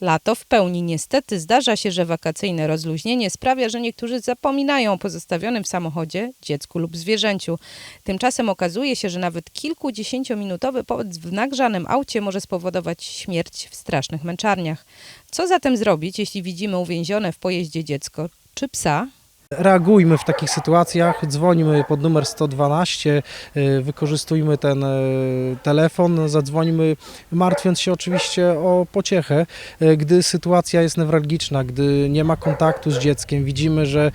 Lato w pełni niestety zdarza się, że wakacyjne rozluźnienie sprawia, że niektórzy zapominają o pozostawionym w samochodzie dziecku lub zwierzęciu. Tymczasem okazuje się, że nawet kilkudziesięciominutowy pobyt w nagrzanym aucie może spowodować śmierć w strasznych męczarniach. Co zatem zrobić, jeśli widzimy uwięzione w pojeździe dziecko czy psa? Reagujmy w takich sytuacjach, dzwońmy pod numer 112, y, wykorzystujmy ten y, telefon, zadzwońmy, martwiąc się oczywiście o pociechę, y, gdy sytuacja jest newralgiczna, gdy nie ma kontaktu z dzieckiem, widzimy, że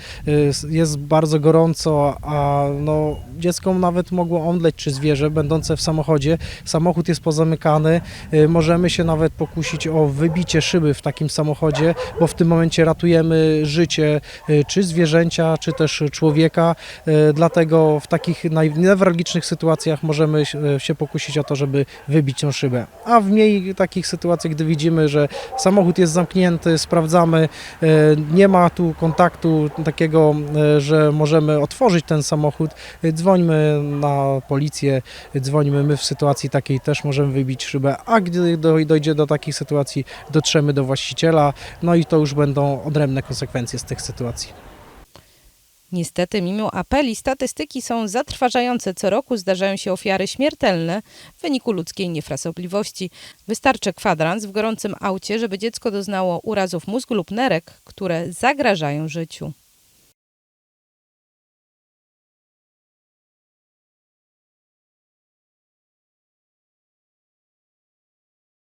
jest bardzo gorąco, a no, dziecko nawet mogło omdleć czy zwierzę będące w samochodzie, samochód jest pozamykany, możemy się nawet pokusić o wybicie szyby w takim samochodzie, bo w tym momencie ratujemy życie czy zwierzęcia, czy też człowieka. E, Dlatego w takich najnewralgicznych sytuacjach możemy się- się pokusić o to, żeby wybić tą szybę. A w mniej takich sytuacjach, gdy widzimy, że samochód jest zamknięty, sprawdzamy, e, nie ma tu kontaktu takiego, e, że możemy otworzyć ten samochód, e, dzwońmy na policję, dzwońmy my w sytuacji takiej też możemy wybić szybę, a gdy doj- dojdzie do takiej sytuacji, dotrzemy do właściciela, no i to już będą odrębne konsekwencje z tych sytuacji. Niestety, mimo apeli, statystyki są zatrważające. Co roku zdarzają się ofiary śmiertelne w wyniku ludzkiej niefrasobliwości. Wystarczy kwadrans w gorącym aucie, żeby dziecko doznało urazów mózgu lub nerek, które zagrażają życiu.